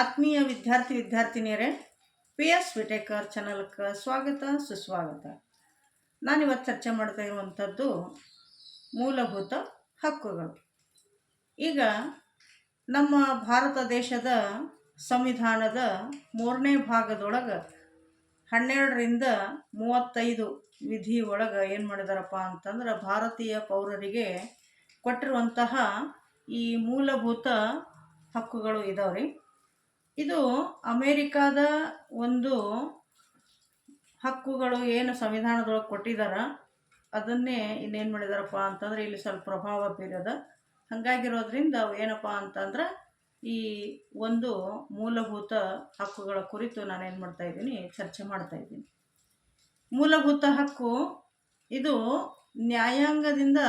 ಆತ್ಮೀಯ ವಿದ್ಯಾರ್ಥಿ ವಿದ್ಯಾರ್ಥಿನಿಯರೇ P S Whittaker ಚಾನಲ್ಗೆ ಸ್ವಾಗತ, ಸುಸ್ವಾಗತ. ನಾನಿವತ್ತು ಚರ್ಚೆ ಮಾಡ್ತಾ ಇರುವಂಥದ್ದು ಮೂಲಭೂತ ಹಕ್ಕುಗಳು. ಈಗ ನಮ್ಮ ಭಾರತ ದೇಶದ ಸಂವಿಧಾನದ ಮೂರನೇ ಭಾಗದೊಳಗೆ ಹನ್ನೆರಡರಿಂದ ಮೂವತ್ತೈದು ವಿಧಿ ಒಳಗೆ ಏನು ಮಾಡಿದಾರಪ್ಪ ಅಂತಂದ್ರೆ ಭಾರತೀಯ ಪೌರರಿಗೆ ಕೊಟ್ಟಿರುವಂತಹ ಈ ಮೂಲಭೂತ ಹಕ್ಕುಗಳು ಇದಾವ್ರಿ. ಇದು ಅಮೇರಿಕಾದ ಒಂದು ಹಕ್ಕುಗಳು ಏನು ಸಂವಿಧಾನದೊಳಗೆ ಕೊಟ್ಟಿದ್ದಾರೆ ಅದನ್ನೇ ಇನ್ನೇನು ಮಾಡಿದಾರಪ್ಪ ಅಂತಂದ್ರೆ ಇಲ್ಲಿ ಸ್ವಲ್ಪ ಪ್ರಭಾವ ಬೀರದ. ಹಾಗಾಗಿರೋದ್ರಿಂದ ಅವು ಏನಪ್ಪ ಅಂತಂದ್ರೆ ಈ ಒಂದು ಮೂಲಭೂತ ಹಕ್ಕುಗಳ ಕುರಿತು ನಾನೇನು ಮಾಡ್ತಾ ಇದ್ದೀನಿ, ಚರ್ಚೆ ಮಾಡ್ತಾ ಇದ್ದೀನಿ. ಮೂಲಭೂತ ಹಕ್ಕು, ಇದು ನ್ಯಾಯಾಂಗದಿಂದ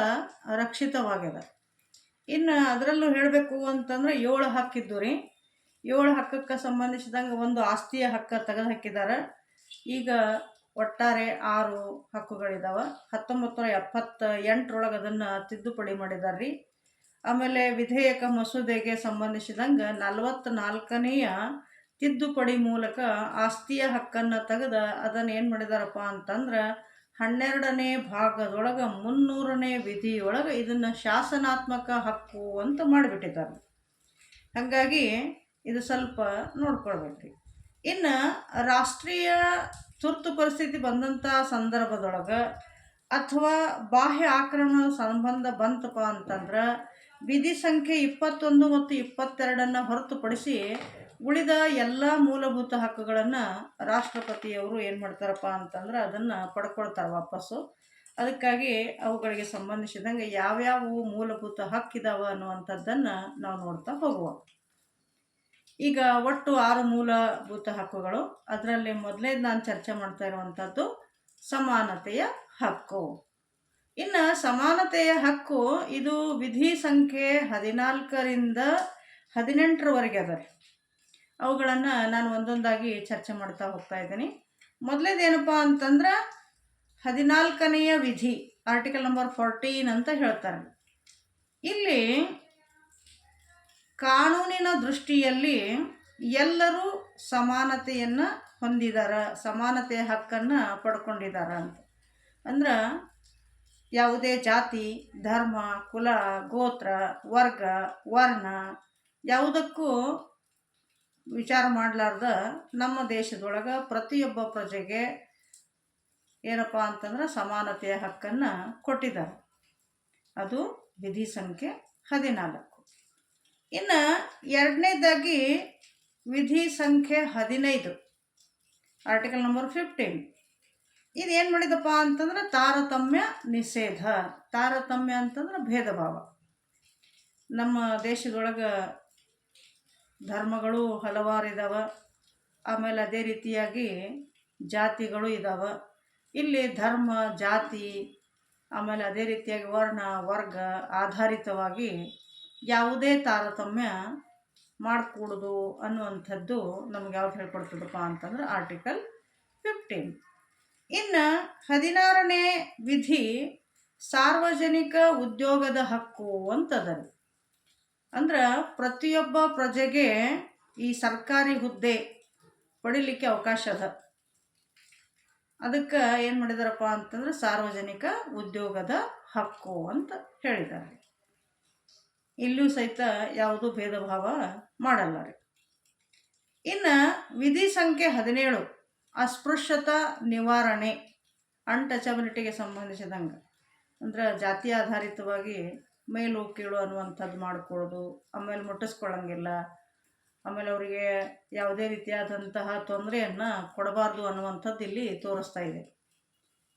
ರಕ್ಷಿತವಾಗ್ಯದ. ಇನ್ನು ಅದರಲ್ಲೂ ಹೇಳಬೇಕು ಅಂತಂದ್ರೆ ಏಳು ಹಕ್ಕಿದ್ದು ರೀ. ಏಳು ಹಕ್ಕಕ್ಕೆ ಸಂಬಂಧಿಸಿದಂಗೆ ಒಂದು ಆಸ್ತಿಯ ಹಕ್ಕ ತೆಗೆದು ಹಾಕಿದ್ದಾರೆ ಈಗ ಒಟ್ಟಾರೆ ಆರು ಹಕ್ಕುಗಳಿದಾವೆ. ಹತ್ತೊಂಬತ್ತು ನೂರ ಎಪ್ಪತ್ತ ಎಂಟರೊಳಗೆ ಅದನ್ನು ತಿದ್ದುಪಡಿ ಮಾಡಿದ್ದಾರೆ ರೀ ಆಮೇಲೆ ವಿಧೇಯಕ ಮಸೂದೆಗೆ ಸಂಬಂಧಿಸಿದಂಗೆ ನಲವತ್ತ್ನಾಲ್ಕನೆಯ ತಿದ್ದುಪಡಿ ಮೂಲಕ ಆಸ್ತಿಯ ಹಕ್ಕನ್ನು ತೆಗೆದು ಅದನ್ನು ಏನು ಮಾಡಿದಾರಪ್ಪ ಅಂತಂದ್ರೆ ಹನ್ನೆರಡನೇ ಭಾಗದೊಳಗೆ ಮುನ್ನೂರನೇ ವಿಧಿಯೊಳಗೆ ಇದನ್ನು ಶಾಸನಾತ್ಮಕ ಹಕ್ಕು ಅಂತ ಮಾಡಿಬಿಟ್ಟಿದ್ದಾರೆ. ಹಾಗಾಗಿ ಇದು ಸ್ವಲ್ಪ ನೋಡ್ಕೊಳ್ಬೇಕು. ಇನ್ನು ರಾಷ್ಟ್ರೀಯ ತುರ್ತು ಪರಿಸ್ಥಿತಿ ಬಂದಂಥ ಸಂದರ್ಭದೊಳಗೆ ಅಥವಾ ಬಾಹ್ಯ ಆಕ್ರಮಣ ಸಂಬಂಧ ಬಂತಪ್ಪ ಅಂತಂದ್ರೆ ವಿಧಿ ಸಂಖ್ಯೆ ಇಪ್ಪತ್ತೊಂದು ಮತ್ತು ಇಪ್ಪತ್ತೆರಡನ್ನು ಹೊರತುಪಡಿಸಿ ಉಳಿದ ಎಲ್ಲ ಮೂಲಭೂತ ಹಕ್ಕುಗಳನ್ನು ರಾಷ್ಟ್ರಪತಿಯವರು ಏನು ಮಾಡ್ತಾರಪ್ಪ ಅಂತಂದ್ರೆ ಅದನ್ನು ಪಡ್ಕೊಳ್ತಾರೆ ವಾಪಸ್ಸು. ಅದಕ್ಕಾಗಿ ಅವುಗಳಿಗೆ ಸಂಬಂಧಿಸಿದಂಗೆ ಯಾವ್ಯಾವ ಮೂಲಭೂತ ಹಕ್ಕಿದಾವ ಅನ್ನುವಂಥದ್ದನ್ನು ನಾವು ನೋಡ್ತಾ ಹೋಗುವ. ಈಗ ಒಟ್ಟು ಆರು ಮೂಲಭೂತ ಹಕ್ಕುಗಳು. ಅದರಲ್ಲಿ ಮೊದಲೇ ನಾನು ಚರ್ಚೆ ಮಾಡ್ತಾ ಇರುವಂಥದ್ದು ಸಮಾನತೆಯ ಹಕ್ಕು. ಇನ್ನು ಸಮಾನತೆಯ ಹಕ್ಕು ಇದು ವಿಧಿ ಸಂಖ್ಯೆ ಹದಿನಾಲ್ಕರಿಂದ ಹದಿನೆಂಟರವರೆಗೆ ಅದ ಅವುಗಳನ್ನು ನಾನು ಒಂದೊಂದಾಗಿ ಚರ್ಚೆ ಮಾಡ್ತಾ ಹೋಗ್ತಾ ಇದ್ದೀನಿ. ಮೊದಲೇದೇನಪ್ಪ ಅಂತಂದ್ರೆ ಹದಿನಾಲ್ಕನೆಯ ವಿಧಿ ಆರ್ಟಿಕಲ್ ನಂಬರ್ ಫೋರ್ಟೀನ್ ಅಂತ ಹೇಳ್ತಾರೆ. ಇಲ್ಲಿ ಕಾನೂನಿನ ದೃಷ್ಟಿಯಲ್ಲಿ ಎಲ್ಲರೂ ಸಮಾನತೆಯನ್ನು ಹೊಂದಿದ್ದಾರೆ ಸಮಾನತೆಯ ಹಕ್ಕನ್ನು ಪಡ್ಕೊಂಡಿದ್ದಾರೆ ಅಂತ. ಅಂದ್ರೆ ಯಾವುದೇ ಜಾತಿ, ಧರ್ಮ, ಕುಲ, ಗೋತ್ರ, ವರ್ಗ, ವರ್ಣ ಯಾವುದಕ್ಕೂ ವಿಚಾರ ಮಾಡಲಾರ್ದ ನಮ್ಮ ದೇಶದೊಳಗೆ ಪ್ರತಿಯೊಬ್ಬ ಪ್ರಜೆಗೆ ಏನಪ್ಪ ಅಂತಂದ್ರೆ ಸಮಾನತೆಯ ಹಕ್ಕನ್ನು ಕೊಟ್ಟಿದ್ದಾರೆ ಅದು ವಿಧಿ ಸಂಖ್ಯೆ ಹದಿನಾಲ್ಕು. ಇನ್ನು ಎರಡನೇದಾಗಿ ವಿಧಿ ಸಂಖ್ಯೆ ಹದಿನೈದು ಆರ್ಟಿಕಲ್ ನಂಬರ್ ಫಿಫ್ಟೀನ್ ಇದು ಏನು ಮಾಡಿದಪ್ಪ ಅಂತಂದ್ರೆ ತಾರತಮ್ಯ ನಿಷೇಧ. ತಾರತಮ್ಯ ಅಂತಂದ್ರೆ ಭೇದ ಭಾವ ನಮ್ಮ ದೇಶದೊಳಗೆ ಧರ್ಮಗಳು ಹಲವಾರು ಇದ್ದಾವೆ ಆಮೇಲೆ ಅದೇ ರೀತಿಯಾಗಿ ಜಾತಿಗಳು ಇದ್ದಾವೆ ಇಲ್ಲಿ ಧರ್ಮ, ಜಾತಿ, ಆಮೇಲೆ ಅದೇ ರೀತಿಯಾಗಿ ವರ್ಣ, ವರ್ಗ ಆಧಾರಿತವಾಗಿ ಯಾವುದೇ ತಾರತಮ್ಯ ಮಾಡಿಕೂಡ್ದು ಅನ್ನುವಂಥದ್ದು ನಮ್ಗೆ ಯಾವ್ದು ಹೇಳ್ಕೊಡ್ತದಪ್ಪ ಅಂತಂದ್ರೆ ಆರ್ಟಿಕಲ್ ಫಿಫ್ಟೀನ್ ಇನ್ನು ಹದಿನಾರನೇ ವಿಧಿ ಸಾರ್ವಜನಿಕ ಉದ್ಯೋಗದ ಹಕ್ಕು ಅಂತದ ಅಂದ್ರೆ ಪ್ರತಿಯೊಬ್ಬ ಪ್ರಜೆಗೆ ಈ ಸರ್ಕಾರಿ ಹುದ್ದೆ ಪಡಿಲಿಕ್ಕೆ ಅವಕಾಶ ಅದ. ಅದಕ್ಕೆ ಏನು ಮಾಡಿದಾರಪ್ಪ ಅಂತಂದ್ರೆ ಸಾರ್ವಜನಿಕ ಉದ್ಯೋಗದ ಹಕ್ಕು ಅಂತ ಹೇಳಿದ್ದಾರೆ ಇಲ್ಲೂ ಸಹಿತ ಯಾವುದೂ ಭೇದ ಭಾವ ಮಾಡಲ್ಲ ರೀ. ಇನ್ನು ವಿಧಿ ಸಂಖ್ಯೆ ಹದಿನೇಳು, ಅಸ್ಪೃಶ್ಯತಾ ನಿವಾರಣೆ ಅನ್ಟಚಬಿಲಿಟಿಗೆ ಸಂಬಂಧಿಸಿದಂಗೆ. ಅಂದ್ರೆ ಜಾತಿ ಆಧಾರಿತವಾಗಿ ಮೇಲು, ಕೀಳು ಅನ್ನುವಂಥದ್ದು ಮಾಡ್ಕೊಳ್ಳೋದು ಆಮೇಲೆ ಮುಟ್ಟಿಸ್ಕೊಳ್ಳಂಗಿಲ್ಲ ಆಮೇಲೆ ಅವರಿಗೆ ಯಾವುದೇ ರೀತಿಯಾದಂತಹ ತೊಂದರೆಯನ್ನು ಕೊಡಬಾರ್ದು ಅನ್ನುವಂಥದ್ದು ಇಲ್ಲಿ ತೋರಿಸ್ತಾ ಇದೆ.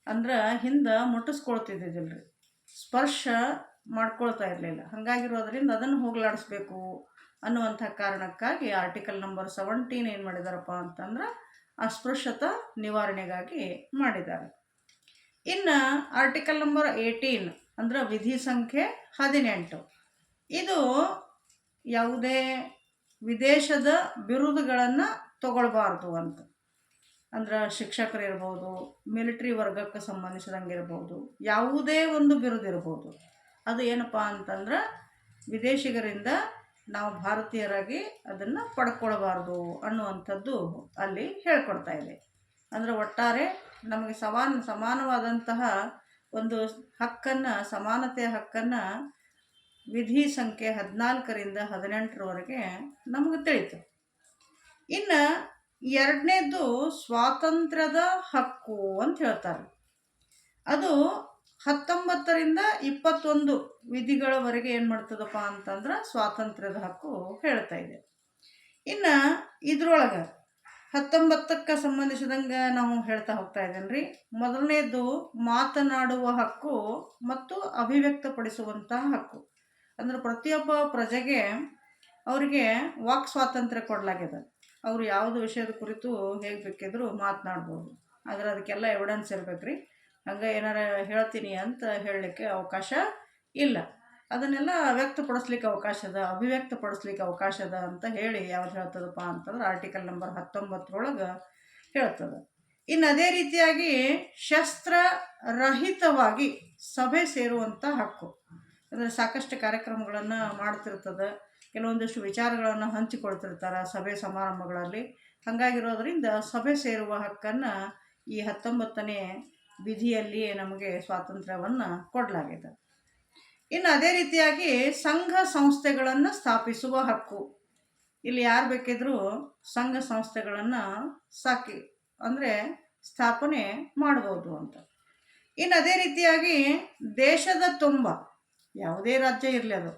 ಅಂದ್ರೆ ಹಿಂದೆ ಮುಟ್ಟಿಸ್ಕೊಳ್ತಿದ್ದಿದ್ದಿಲ್ಲ ರೀ ಸ್ಪರ್ಶ ಮಾಡ್ಕೊಳ್ತಾ ಇರಲಿಲ್ಲ. ಹಾಗಾಗಿರೋದ್ರಿಂದ ಅದನ್ನು ಹೋಗಲಾಡಿಸ್ಬೇಕು ಅನ್ನುವಂಥ ಕಾರಣಕ್ಕಾಗಿ ಆರ್ಟಿಕಲ್ ನಂಬರ್ ಸೆವೆಂಟೀನ್ ಏನು ಮಾಡಿದಾರಪ್ಪ ಅಂತಂದ್ರೆ ಅಸ್ಪೃಶ್ಯತಾ ನಿವಾರಣೆಗಾಗಿ ಮಾಡಿದ್ದಾರೆ. ಇನ್ನು ಆರ್ಟಿಕಲ್ ನಂಬರ್ ಏಯ್ಟೀನ್ ಅಂದ್ರೆ ವಿಧಿ ಸಂಖ್ಯೆ ಹದಿನೆಂಟು. ಇದು ಯಾವುದೇ ವಿದೇಶದ ಬಿರುದುಗಳನ್ನು ತಗೊಳ್ಬಾರ್ದು ಅಂತ. ಅಂದ್ರೆ ಶಿಕ್ಷಕರು ಇರ್ಬೋದು ಮಿಲಿಟ್ರಿ ವರ್ಗಕ್ಕೆ ಸಂಬಂಧಿಸಿದಂಗೆ ಇರ್ಬೋದು, ಯಾವುದೇ ಒಂದು ಬಿರುದು ಇರ್ಬೋದು ಅದು ಏನಪ್ಪ ಅಂತಂದ್ರೆ ವಿದೇಶಿಗರಿಂದ ನಾವು ಭಾರತೀಯರಾಗಿ ಅದನ್ನು ಪಡ್ಕೊಳ್ಬಾರ್ದು ಅನ್ನುವಂಥದ್ದು ಅಲ್ಲಿ ಹೇಳ್ಕೊಡ್ತಾ ಇದೆ. ಅಂದರೆ ಒಟ್ಟಾರೆ ನಮಗೆ ಸಮಾನ, ಸಮಾನವಾದಂತಹ ಒಂದು ಹಕ್ಕನ್ನು, ಸಮಾನತೆಯ ಹಕ್ಕನ್ನು ವಿಧಿ ಸಂಖ್ಯೆ ಹದಿನಾಲ್ಕರಿಂದ ಹದಿನೆಂಟರವರೆಗೆ ನಮಗೆ ತಿಳಿತು. ಇನ್ನು ಎರಡನೇದು ಸ್ವಾತಂತ್ರ್ಯದ ಹಕ್ಕು ಅಂತ ಹೇಳ್ತಾರೆ. ಅದು ಹತ್ತೊಂಬತ್ತರಿಂದ ಇಪ್ಪತ್ತೊಂದು ವಿಧಿಗಳವರೆಗೆ ಏನು ಮಾಡ್ತದಪ್ಪ ಅಂತಂದ್ರೆ ಸ್ವಾತಂತ್ರ್ಯದ ಹಕ್ಕು ಹೇಳ್ತಾ ಇದೆ. ಇನ್ನು ಇದ್ರೊಳಗೆ ಹತ್ತೊಂಬತ್ತಕ್ಕೆ ಸಂಬಂಧಿಸಿದಂಗೆ ನಾವು ಹೇಳ್ತಾ ಹೋಗ್ತಾ ಇದ್ದೇನೆ ರೀ ಮೊದಲನೇದು ಮಾತನಾಡುವ ಹಕ್ಕು ಮತ್ತು ಅಭಿವ್ಯಕ್ತಪಡಿಸುವಂಥ ಹಕ್ಕು. ಅಂದ್ರೆ ಪ್ರತಿಯೊಬ್ಬ ಪ್ರಜೆಗೆ ಅವರಿಗೆ ವಾಕ್ ಸ್ವಾತಂತ್ರ್ಯ ಕೊಡಲಾಗಿದೆ ಅವರು ಯಾವುದು ವಿಷಯದ ಕುರಿತು ಹೇಗೆ ಬೇಕಿದ್ರು ಮಾತನಾಡ್ಬೋದು. ಆದರೆ ಅದಕ್ಕೆಲ್ಲ ಎವಿಡೆನ್ಸ್ ಇರ್ಬೇಕು ರೀ ಹಂಗೆ ಏನಾರ ಹೇಳ್ತೀನಿ ಅಂತ ಹೇಳಲಿಕ್ಕೆ ಅವಕಾಶ ಇಲ್ಲ. ಅದನ್ನೆಲ್ಲ ವ್ಯಕ್ತಪಡಿಸ್ಲಿಕ್ಕೆ ಅವಕಾಶ ಅದ ಅಭಿವ್ಯಕ್ತಪಡಿಸ್ಲಿಕ್ಕೆ ಅವಕಾಶ ಅದ ಅಂತ ಹೇಳಿ ಯಾವ್ದು ಹೇಳ್ತದಪ್ಪ ಅಂತಂದ್ರೆ ಆರ್ಟಿಕಲ್ ನಂಬರ್ ಹತ್ತೊಂಬತ್ತರೊಳಗೆ ಹೇಳ್ತದೆ. ಇನ್ನು ಅದೇ ರೀತಿಯಾಗಿ ಶಸ್ತ್ರರಹಿತವಾಗಿ ಸಭೆ ಸೇರುವಂಥ ಹಕ್ಕು. ಅಂದರೆ ಸಾಕಷ್ಟು ಕಾರ್ಯಕ್ರಮಗಳನ್ನು ಮಾಡ್ತಿರ್ತದೆ, ಕೆಲವೊಂದಿಷ್ಟು ವಿಚಾರಗಳನ್ನು ಹಂಚಿಕೊಳ್ತಿರ್ತಾರೆ ಸಭೆ ಸಮಾರಂಭಗಳಲ್ಲಿ. ಹಾಗಾಗಿರೋದ್ರಿಂದ ಸಭೆ ಸೇರುವ ಹಕ್ಕನ್ನು ಈ ಹತ್ತೊಂಬತ್ತನೇ ವಿಧಿಯಲ್ಲಿ ನಮಗೆ ಸ್ವಾತಂತ್ರ್ಯವನ್ನು ಕೊಡಲಾಗಿದೆ. ಇನ್ನು ಅದೇ ರೀತಿಯಾಗಿ ಸಂಘ ಸಂಸ್ಥೆಗಳನ್ನು ಸ್ಥಾಪಿಸುವ ಹಕ್ಕು. ಇಲ್ಲಿ ಯಾರು ಬೇಕಿದ್ರೂ ಸಂಘ ಸಂಸ್ಥೆಗಳನ್ನು ಸಾಕಿ, ಅಂದರೆ ಸ್ಥಾಪನೆ ಮಾಡ್ಬೋದು ಅಂತ. ಇನ್ನು ಅದೇ ರೀತಿಯಾಗಿ ದೇಶದ ತುಂಬ, ಯಾವುದೇ ರಾಜ್ಯ ಇರಲಿ ಅದು,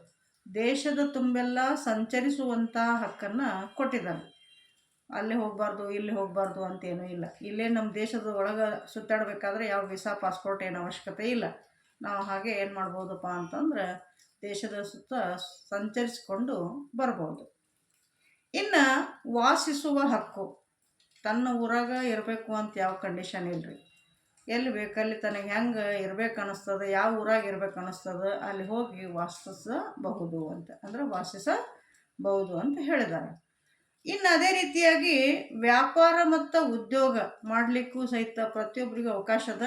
ದೇಶದ ತುಂಬೆಲ್ಲ ಸಂಚರಿಸುವಂಥ ಹಕ್ಕನ್ನು ಕೊಟ್ಟಿದ್ದಾರೆ. ಅಲ್ಲಿ ಹೋಗಬಾರ್ದು, ಇಲ್ಲಿ ಹೋಗಬಾರ್ದು ಅಂತೇನೂ ಇಲ್ಲ. ಇಲ್ಲೇ ನಮ್ಮ ದೇಶದ ಒಳಗೆ ಸುತ್ತಾಡಬೇಕಾದ್ರೆ ಯಾವ ವೀಸಾ, ಪಾಸ್ಪೋರ್ಟ್ ಏನು ಅವಶ್ಯಕತೆ ಇಲ್ಲ. ನಾವು ಹಾಗೆ ಏನು ಮಾಡ್ಬೋದಪ್ಪ ಅಂತಂದ್ರೆ ದೇಶದ ಸುತ್ತ ಸಂಚರಿಸಿಕೊಂಡು ಬರ್ಬೋದು. ಇನ್ನು ವಾಸಿಸುವ ಹಕ್ಕು. ತನ್ನ ಊರಾಗ ಇರಬೇಕು ಅಂತ ಯಾವ ಕಂಡೀಷನ್ ಇಲ್ಲರಿ ಎಲ್ಲಿ ಬೇಕಲ್ಲಿ ತನಗೆ ಹೆಂಗೆ ಇರ್ಬೇಕು ಅನ್ನಿಸ್ತದೆ, ಯಾವ ಊರಾಗ ಇರ್ಬೇಕು ಅನ್ನಿಸ್ತದೆ, ಅಲ್ಲಿ ಹೋಗಿ ವಾಸಿಸಬಹುದು ಅಂತ. ಅಂದರೆ ವಾಸಿಸಬಹುದು ಅಂತ ಹೇಳಿದ್ದಾರೆ. ಇನ್ನು ಅದೇ ರೀತಿಯಾಗಿ ವ್ಯಾಪಾರ ಮತ್ತು ಉದ್ಯೋಗ ಮಾಡಲಿಕ್ಕೂ ಸಹಿತ ಪ್ರತಿಯೊಬ್ಬರಿಗೂ ಅವಕಾಶ ಅದ.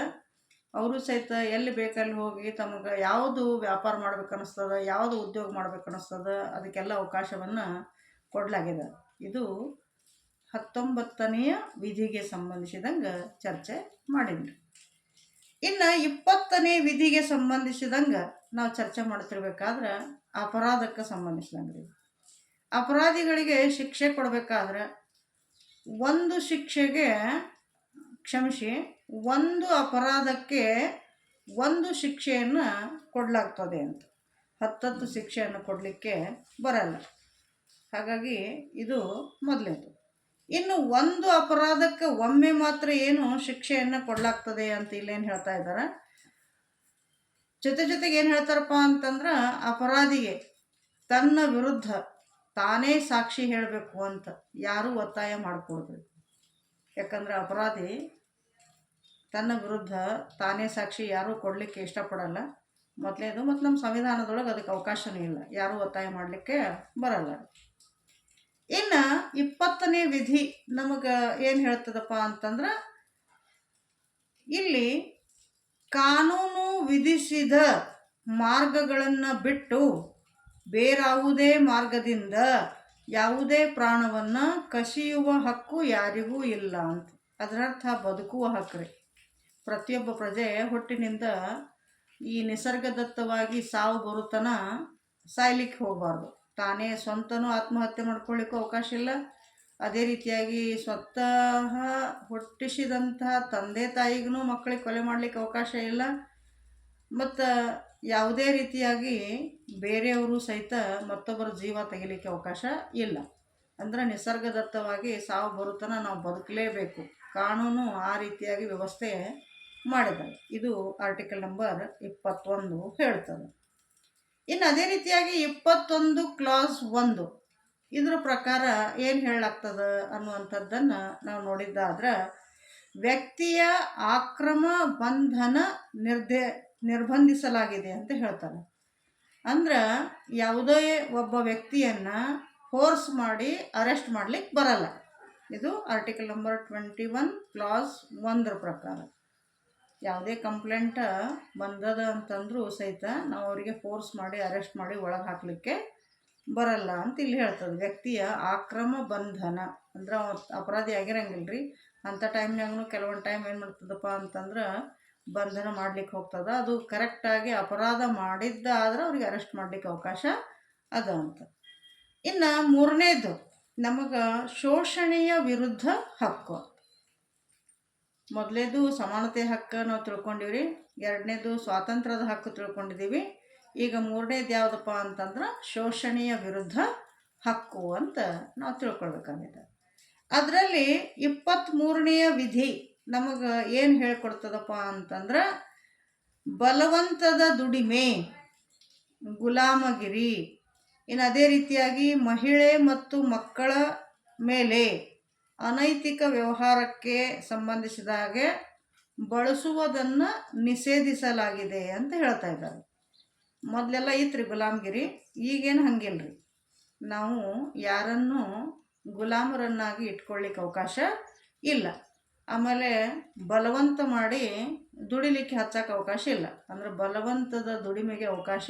ಅವರು ಸಹಿತ ಎಲ್ಲಿ ಬೇಕಲ್ಲಿ ಹೋಗಿ ತಮಗೆ ಯಾವುದು ವ್ಯಾಪಾರ ಮಾಡ್ಬೇಕು ಅನ್ನಿಸ್ತದ, ಯಾವುದು ಉದ್ಯೋಗ ಮಾಡ್ಬೇಕು ಅನ್ನಿಸ್ತದ, ಅದಕ್ಕೆಲ್ಲ ಅವಕಾಶವನ್ನು ಕೊಡಲಾಗಿದೆ. ಇದು ಹತ್ತೊಂಬತ್ತನೆಯ ವಿಧಿಗೆ ಸಂಬಂಧಿಸಿದಂಗೆ ಚರ್ಚೆ ಮಾಡಿದ್ರಿ ಇನ್ನು ಇಪ್ಪತ್ತನೇ ವಿಧಿಗೆ ಸಂಬಂಧಿಸಿದಂಗೆ ನಾವು ಚರ್ಚೆ ಮಾಡ್ತಿರ್ಬೇಕಾದ್ರೆ ಅಪರಾಧಕ್ಕೆ ಸಂಬಂಧಿಸಿದಂಗೆ ಅಪರಾಧಿಗಳಿಗೆ ಶಿಕ್ಷೆ ಕೊಡಬೇಕಾದ್ರೆ ಒಂದು ಶಿಕ್ಷೆಗೆ ಕ್ಷಮಿಸಿ, ಒಂದು ಅಪರಾಧಕ್ಕೆ ಒಂದು ಶಿಕ್ಷೆಯನ್ನು ಕೊಡಲಾಗ್ತದೆ ಅಂತ. ಹತ್ತತ್ತು ಶಿಕ್ಷೆಯನ್ನು ಕೊಡಲಿಕ್ಕೆ ಬರಲ್ಲ. ಹಾಗಾಗಿ ಇದು ಮೊದಲೇದು. ಇನ್ನು ಒಂದು ಅಪರಾಧಕ್ಕೆ ಒಮ್ಮೆ ಮಾತ್ರ ಏನು ಶಿಕ್ಷೆಯನ್ನು ಕೊಡಲಾಗ್ತದೆ ಅಂತ ಇಲ್ಲೇನು ಹೇಳ್ತಾ ಇದ್ದಾರೆ? ಜೊತೆ ಜೊತೆಗೆ ಏನು ಹೇಳ್ತಾರಪ್ಪ ಅಂತಂದ್ರೆ ಅಪರಾಧಿಗೆ ತನ್ನ ವಿರುದ್ಧ ತಾನೇ ಸಾಕ್ಷಿ ಹೇಳಬೇಕು ಅಂತ ಯಾರೂ ಒತ್ತಾಯ ಮಾಡಿಕೊಡ್ಬೇಕು. ಯಾಕಂದ್ರೆ ಅಪರಾಧಿ ತನ್ನ ವಿರುದ್ಧ ತಾನೇ ಸಾಕ್ಷಿ ಯಾರೂ ಕೊಡಲಿಕ್ಕೆ ಇಷ್ಟಪಡಲ್ಲ. ಮೊದಲೇದು ಮತ್ತು ನಮ್ಮ ಸಂವಿಧಾನದೊಳಗೆ ಅದಕ್ಕೆ ಅವಕಾಶವೂ ಇಲ್ಲ. ಯಾರೂ ಒತ್ತಾಯ ಮಾಡಲಿಕ್ಕೆ ಬರಲ್ಲ. ಇನ್ನು ಇಪ್ಪತ್ತನೇ ವಿಧಿ ನಮಗೆ ಏನು ಹೇಳ್ತದಪ್ಪ ಅಂತಂದ್ರೆ ಇಲ್ಲಿ ಕಾನೂನು ವಿಧಿಸಿದ ಮಾರ್ಗಗಳನ್ನು ಬಿಟ್ಟು ಬೇರಾವುದೇ ಮಾರ್ಗದಿಂದ ಯಾವುದೇ ಪ್ರಾಣವನ್ನು ಕಸಿಯುವ ಹಕ್ಕು ಯಾರಿಗೂ ಇಲ್ಲ ಅಂತ. ಅದರರ್ಥ ಬದುಕುವ ಹಕ್ಕ್ರಿ ಪ್ರತಿಯೊಬ್ಬ ಪ್ರಜೆ ಹುಟ್ಟಿನಿಂದ ಈ ನಿಸರ್ಗದತ್ತವಾಗಿ ಸಾವು ಬರುತ್ತನ ಸಾಯ್ಲಿಕ್ಕೆ ಹೋಗಬಾರ್ದು. ತಾನೇ ಸ್ವಂತನೂ ಆತ್ಮಹತ್ಯೆ ಮಾಡ್ಕೊಳ್ಳಿಕ್ಕೂ ಅವಕಾಶ ಇಲ್ಲ. ಅದೇ ರೀತಿಯಾಗಿ ಸ್ವತಃ ಹುಟ್ಟಿಸಿದಂತಹ ತಂದೆ ತಾಯಿಗೂ ಮಕ್ಕಳಿಗೆ ಕೊಲೆ ಮಾಡಲಿಕ್ಕೆ ಅವಕಾಶ ಇಲ್ಲ. ಮತ್ತು ಯಾವುದೇ ರೀತಿಯಾಗಿ ಬೇರೆಯವರು ಸಹಿತ ಮತ್ತೊಬ್ಬರ ಜೀವ ತೆಗಿಲಿಕ್ಕೆ ಅವಕಾಶ ಇಲ್ಲ. ಅಂದರೆ ನಿಸರ್ಗದತ್ತವಾಗಿ ಸಾವು ಬರುತ್ತನ ನಾವು ಬದುಕಲೇಬೇಕು. ಕಾನೂನು ಆ ರೀತಿಯಾಗಿ ವ್ಯವಸ್ಥೆ ಮಾಡಿದ್ದಾರೆ ಇದು ಆರ್ಟಿಕಲ್ ನಂಬರ್ ಇಪ್ಪತ್ತೊಂದು ಹೇಳ್ತದೆ. ಇನ್ನು ಅದೇ ರೀತಿಯಾಗಿ ಇಪ್ಪತ್ತೊಂದು ಕ್ಲಾಸ್ ಒಂದು. ಇದ್ರ ಪ್ರಕಾರ ಏನು ಹೇಳಲಾಗ್ತದೆ ಅನ್ನುವಂಥದ್ದನ್ನು ನಾವು ನೋಡಿದ್ದಾದ್ರೆ ವ್ಯಕ್ತಿಯ ಆಕ್ರಮ ಬಂಧನ ನಿರ್ದೇ ನಿರ್ಬಂಧಿಸಲಾಗಿದೆ ಅಂತ ಹೇಳ್ತಾರೆ ಅಂದ್ರೆ ಯಾವುದೇ ಒಬ್ಬ ವ್ಯಕ್ತಿಯನ್ನು ಫೋರ್ಸ್ ಮಾಡಿ ಅರೆಸ್ಟ್ ಮಾಡ್ಲಿಕ್ಕೆ ಬರಲ್ಲ. ಇದು article number twenty one clause ಒಂದರ ಪ್ರಕಾರ. ಯಾವುದೇ ಕಂಪ್ಲೇಂಟ್ ಬಂದದ ಅಂತಂದ್ರೂ ಸಹಿತ ನಾವು ಅವರಿಗೆ ಫೋರ್ಸ್ ಮಾಡಿ ಅರೆಸ್ಟ್ ಮಾಡಿ ಒಳಗೆ ಹಾಕಲಿಕ್ಕೆ ಬರಲ್ಲ ಅಂತ ಇಲ್ಲಿ ಹೇಳ್ತದೆ. ವ್ಯಕ್ತಿಯ ಆಕ್ರಮ ಬಂಧನ. ಅಂದ್ರೆ ಅಪರಾಧಿ ಆಗಿರಂಗಿಲ್ಲ ರೀ ಅಂಥ ಟೈಮ್ನಾಗೂ ಕೆಲವೊಂದು ಟೈಮ್ ಏನು ಮಾಡ್ತದಪ್ಪ ಅಂತಂದ್ರೆ ಬಂಧನ ಮಾಡ್ಲಿಕ್ಕೆ ಹೋಗ್ತದ. ಅದು ಕರೆಕ್ಟಾಗಿ ಅಪರಾಧ ಮಾಡಿದ್ದ ಆದ್ರೆ ಅವ್ರಿಗೆ ಅರೆಸ್ಟ್ ಮಾಡ್ಲಿಕ್ಕೆ ಅವಕಾಶ ಅದ ಅಂತ. ಇನ್ನು ಮೂರನೇದು, ನಮಗೆ ಶೋಷಣೆಯ ವಿರುದ್ಧ ಹಕ್ಕು. ಮೊದಲೇದು ಸಮಾನತೆ ಹಕ್ಕು ನಾವು ತಿಳ್ಕೊಂಡಿವ್ರಿ, ಎರಡನೇದು ಸ್ವಾತಂತ್ರ್ಯದ ಹಕ್ಕು ತಿಳ್ಕೊಂಡಿದ್ದೀವಿ ಈಗ ಮೂರನೇದು ಯಾವುದಪ್ಪ ಅಂತಂದ್ರೆ ಶೋಷಣೆಯ ವಿರುದ್ಧ ಹಕ್ಕು ಅಂತ ನಾವು ತಿಳ್ಕೊಳ್ಬೇಕಾಗಿದೆ ಅದರಲ್ಲಿ ಇಪ್ಪತ್ತ್ಮೂರನೆಯ ವಿಧಿ ನಮಗೆ ಏನು ಹೇಳ್ಕೊಡ್ತದಪ್ಪ ಅಂತಂದ್ರೆ, ಬಲವಂತದ ದುಡಿಮೆ, ಗುಲಾಮಗಿರಿ. ಇನ್ನು ಅದೇ ರೀತಿಯಾಗಿ ಮಹಿಳೆ ಮತ್ತು ಮಕ್ಕಳ ಮೇಲೆ ಅನೈತಿಕ ವ್ಯವಹಾರಕ್ಕೆ ಸಂಬಂಧಿಸಿದ ಹಾಗೆ ಬಳಸುವುದನ್ನು ನಿಷೇಧಿಸಲಾಗಿದೆ ಅಂತ ಹೇಳ್ತಾ ಇದ್ದಾರೆ. ಮೊದಲೆಲ್ಲ ಇತ್ತು ಗುಲಾಮಗಿರಿ, ಈಗೇನು ಹಂಗಿಲ್ರಿ. ನಾವು ಯಾರನ್ನು ಗುಲಾಮರನ್ನಾಗಿ ಇಟ್ಕೊಳ್ಳಿಕ್ಕೆ ಅವಕಾಶ ಇಲ್ಲ. ಆಮೇಲೆ ಬಲವಂತ ಮಾಡಿ ದುಡಿಲಿಕ್ಕೆ ಹಚ್ಚಕ್ಕೆ ಅವಕಾಶ ಇಲ್ಲ. ಅಂದರೆ ಬಲವಂತದ ದುಡಿಮೆಗೆ ಅವಕಾಶ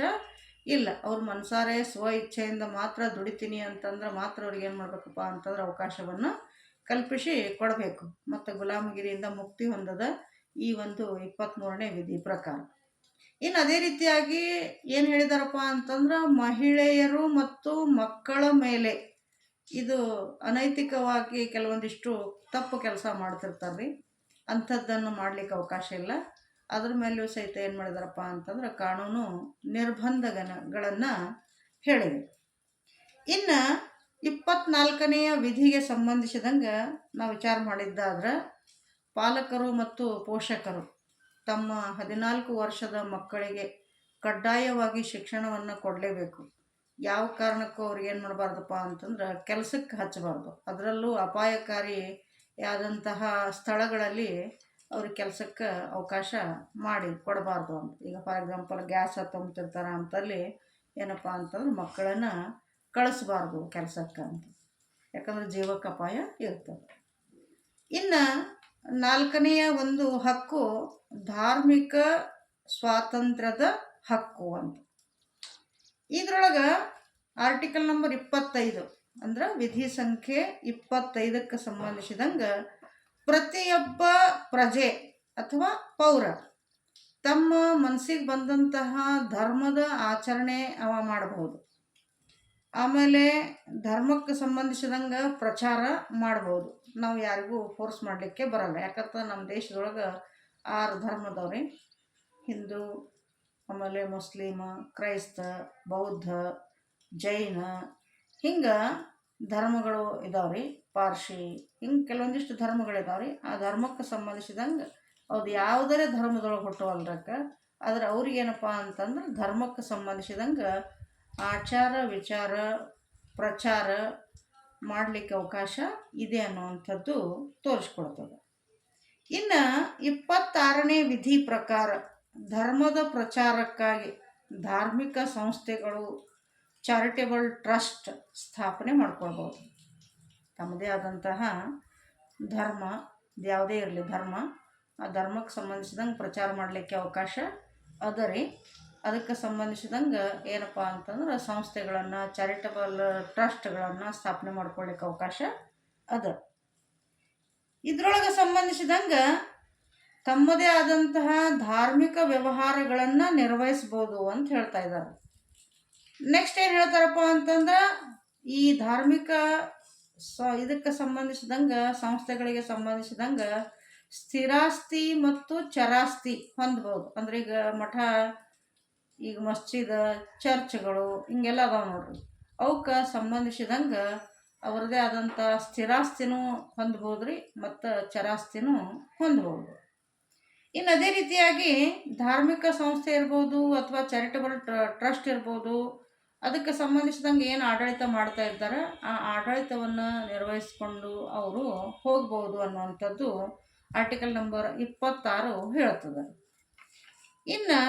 ಇಲ್ಲ. ಅವ್ರ ಮನಸಾರೆ ಸ್ವ ಇಚ್ಛೆಯಿಂದ ಮಾತ್ರ ದುಡಿತೀನಿ ಅಂತಂದ್ರೆ ಮಾತ್ರ ಅವ್ರಿಗೆ ಏನು ಮಾಡಬೇಕಪ್ಪ ಅಂತಂದ್ರೆ ಅವಕಾಶವನ್ನು ಕಲ್ಪಿಸಿ ಕೊಡಬೇಕು. ಮತ್ತು ಗುಲಾಮಗಿರಿಯಿಂದ ಮುಕ್ತಿ ಹೊಂದದ ಈ ಒಂದು ಇಪ್ಪತ್ತ್ಮೂರನೇ ವಿಧಿ ಪ್ರಕಾರ. ಇನ್ನು ಅದೇ ರೀತಿಯಾಗಿ ಏನು ಹೇಳಿದಾರಪ್ಪ ಅಂತಂದ್ರೆ ಮಹಿಳೆಯರು ಮತ್ತು ಮಕ್ಕಳ ಮೇಲೆ ಇದು ಅನೈತಿಕವಾಗಿ ಕೆಲವೊಂದಿಷ್ಟು ತಪ್ಪು ಕೆಲಸ ಮಾಡ್ತಿರ್ತಾರೆ ರೀ ಅಂಥದ್ದನ್ನು ಮಾಡಲಿಕ್ಕೆ ಅವಕಾಶ ಇಲ್ಲ. ಅದ್ರ ಮೇಲೂ ಸಹಿತ ಏನು ಮಾಡಿದಾರಪ್ಪ ಅಂತಂದ್ರೆ ಕಾನೂನು ನಿರ್ಬಂಧಗಳನ್ನು ಹೇಳಿದೆ. ಇನ್ನು ಇಪ್ಪತ್ನಾಲ್ಕನೆಯ ವಿಧಿಗೆ ಸಂಬಂಧಿಸಿದಂಗೆ ನಾವು ವಿಚಾರ ಮಾಡಿದ್ದಾದ್ರೆ ಪಾಲಕರು ಮತ್ತು ಪೋಷಕರು ತಮ್ಮ ಹದಿನಾಲ್ಕು ವರ್ಷದ ಮಕ್ಕಳಿಗೆ ಕಡ್ಡಾಯವಾಗಿ ಶಿಕ್ಷಣವನ್ನು ಕೊಡಲೇಬೇಕು. ಯಾವ ಕಾರಣಕ್ಕೂ ಅವ್ರು ಏನು ಮಾಡಬಾರ್ದಪ್ಪ ಅಂತಂದ್ರೆ ಕೆಲಸಕ್ಕೆ ಹಚ್ಚಬಾರ್ದು. ಅದರಲ್ಲೂ ಅಪಾಯಕಾರಿ ಆದಂತಹ ಸ್ಥಳಗಳಲ್ಲಿ ಅವ್ರ ಕೆಲಸಕ್ಕೆ ಅವಕಾಶ ಮಾಡಿ ಕೊಡಬಾರ್ದು ಅಂತ. ಈಗ ಫಾರ್ ಎಕ್ಸಾಂಪಲ್ ಗ್ಯಾಸ್ ತುಂಬ್ತಿರ್ತಾರೆ ಅಂತಲ್ಲಿ ಏನಪ್ಪ ಅಂತಂದ್ರೆ ಮಕ್ಕಳನ್ನು ಕಳಿಸ್ಬಾರ್ದು ಕೆಲಸಕ್ಕೆ ಅಂತ. ಯಾಕಂದ್ರೆ ಜೀವಕ್ಕೆ ಅಪಾಯ ಇರ್ತದೆ. ಇನ್ನು ನಾಲ್ಕನೆಯ ಒಂದು ಹಕ್ಕು ಧಾರ್ಮಿಕ ಸ್ವಾತಂತ್ರ್ಯದ ಹಕ್ಕು ಅಂತ. ಇದ್ರೊಳಗೆ ಆರ್ಟಿಕಲ್ ನಂಬರ್ ಇಪ್ಪತ್ತೈದು. ಅಂದ್ರೆ ವಿಧಿ ಸಂಖ್ಯೆ ಇಪ್ಪತ್ತೈದಕ್ಕೆ ಸಂಬಂಧಿಸಿದಂಗೆ ಪ್ರತಿಯೊಬ್ಬ ಪ್ರಜೆ ಅಥವಾ ಪೌರ ತಮ್ಮ ಮನಸ್ಸಿಗೆ ಬಂದಂತಹ ಧರ್ಮದ ಆಚರಣೆ ಅವ ಮಾಡಬಹುದು. ಆಮೇಲೆ ಧರ್ಮಕ್ಕೆ ಸಂಬಂಧಿಸಿದಂಗೆ ಪ್ರಚಾರ ಮಾಡ್ಬೋದು ನಾವು ಯಾರಿಗೂ ಫೋರ್ಸ್ ಮಾಡಲಿಕ್ಕೆ ಬರಲ್ಲ. ಯಾಕಂದ್ರೆ ನಮ್ಮ ದೇಶದೊಳಗೆ ಆರು ಧರ್ಮದವ್ರಿ ಹಿಂದೂ, ಆಮೇಲೆ ಮುಸ್ಲಿಮ, ಕ್ರೈಸ್ತ, ಬೌದ್ಧ ಜೈನ, ಹಿಂಗೆ ಧರ್ಮಗಳು ಇದಾವೆ ರೀ ಪಾರ್ಶಿ, ಹಿಂಗೆ ಕೆಲವೊಂದಿಷ್ಟು ಧರ್ಮಗಳು ಇದಾವೆ ರೀ ಆ ಧರ್ಮಕ್ಕೆ ಸಂಬಂಧಿಸಿದಂಗೆ ಅದು ಯಾವುದರೇ ಧರ್ಮದೊಳಗೆ ಹುಟ್ಟುವಲ್ರಕ್ಕ ಆದ್ರೆ ಅವ್ರಿಗೇನಪ್ಪ ಅಂತಂದ್ರೆ ಧರ್ಮಕ್ಕೆ ಸಂಬಂಧಿಸಿದಂಗೆ ಆಚಾರ, ವಿಚಾರ, ಪ್ರಚಾರ ಮಾಡಲಿಕ್ಕೆ ಅವಕಾಶ ಇದೆ ಅನ್ನುವಂಥದ್ದು ತೋರಿಸ್ಕೊಡ್ತದೆ. ಇನ್ನು ಇಪ್ಪತ್ತಾರನೇ ವಿಧಿ ಪ್ರಕಾರ ಧರ್ಮದ ಪ್ರಚಾರಕ್ಕಾಗಿ ಧಾರ್ಮಿಕ ಸಂಸ್ಥೆಗಳು ಚಾರಿಟೇಬಲ್ ಟ್ರಸ್ಟ್ ಸ್ಥಾಪನೆ ಮಾಡ್ಕೊಳ್ಬೋದು. ತಮ್ಮದೇ ಆದಂತಹ ಧರ್ಮ ಯಾವುದೇ ಇರಲಿ ಧರ್ಮ, ಆ ಧರ್ಮಕ್ಕೆ ಸಂಬಂಧಿಸಿದಂಗೆ ಪ್ರಚಾರ ಮಾಡಲಿಕ್ಕೆ ಅವಕಾಶ ಅದ ರೀ ಅದಕ್ಕೆ ಸಂಬಂಧಿಸಿದಂಗೆ ಏನಪ್ಪ ಅಂತಂದ್ರೆ ಸಂಸ್ಥೆಗಳನ್ನು, ಚಾರಿಟಬಲ್ ಟ್ರಸ್ಟ್ಗಳನ್ನು ಸ್ಥಾಪನೆ ಮಾಡ್ಕೊಳ್ಳಿಕ್ಕೆ ಅವಕಾಶ ಅದ. ಇದ್ರೊಳಗೆ ಸಂಬಂಧಿಸಿದಂಗೆ ತಮ್ಮದೇ ಆದಂತಹ ಧಾರ್ಮಿಕ ವ್ಯವಹಾರಗಳನ್ನು ನಿರ್ವಹಿಸ್ಬೋದು ಅಂತ ಹೇಳ್ತಾ ಇದ್ದಾರೆ. ನೆಕ್ಸ್ಟ್ ಏನು ಹೇಳ್ತಾರಪ್ಪ ಅಂತಂದ್ರೆ, ಈ ಧಾರ್ಮಿಕ ಸ, ಇದಕ್ಕೆ ಸಂಬಂಧಿಸಿದಂಗೆ, ಸಂಸ್ಥೆಗಳಿಗೆ ಸಂಬಂಧಿಸಿದಂಗೆ ಸ್ಥಿರಾಸ್ತಿ ಮತ್ತು ಚರಾಸ್ತಿ ಹೊಂದ್ಬೋದು. ಅಂದ್ರೆ ಈಗ ಮಠ, ಈಗ ಮಸ್ಜಿದ್, ಚರ್ಚ್ಗಳು ಹಿಂಗೆಲ್ಲ ಅದಾವೆ ನೋಡ್ರಿ. ಅವಕ್ಕೆ ಸಂಬಂಧಿಸಿದಂಗೆ ಅವ್ರದ್ದೇ ಆದಂಥ ಸ್ಥಿರಾಸ್ತಿನೂ ಹೊಂದ್ಬೋದು ರೀ ಮತ್ತು ಚರಾಸ್ತಿನೂ ಹೊಂದ್ಬೋದು. ಇನ್ನು ಅದೇ ರೀತಿಯಾಗಿ ಧಾರ್ಮಿಕ ಸಂಸ್ಥೆ ಇರ್ಬೋದು ಅಥವಾ ಚಾರಿಟಬಲ್ ಟ್ರಸ್ಟ್ ಇರ್ಬೋದು ಅದಕ್ಕೆ ಸಂಬಂಧಿಸಿದಂಗೆ ಏನು ಆಡಳಿತ ಮಾಡ್ತಾ ಇರ್ತಾರೆ, ಆ ಆಡಳಿತವನ್ನು ನಿರ್ವಹಿಸಿಕೊಂಡು ಅವರು ಹೋಗ್ಬೋದು ಅನ್ನುವಂಥದ್ದು ಆರ್ಟಿಕಲ್ ನಂಬರ್ ಇಪ್ಪತ್ತಾರು ಹೇಳ್ತದೆ. ಇನ್ನು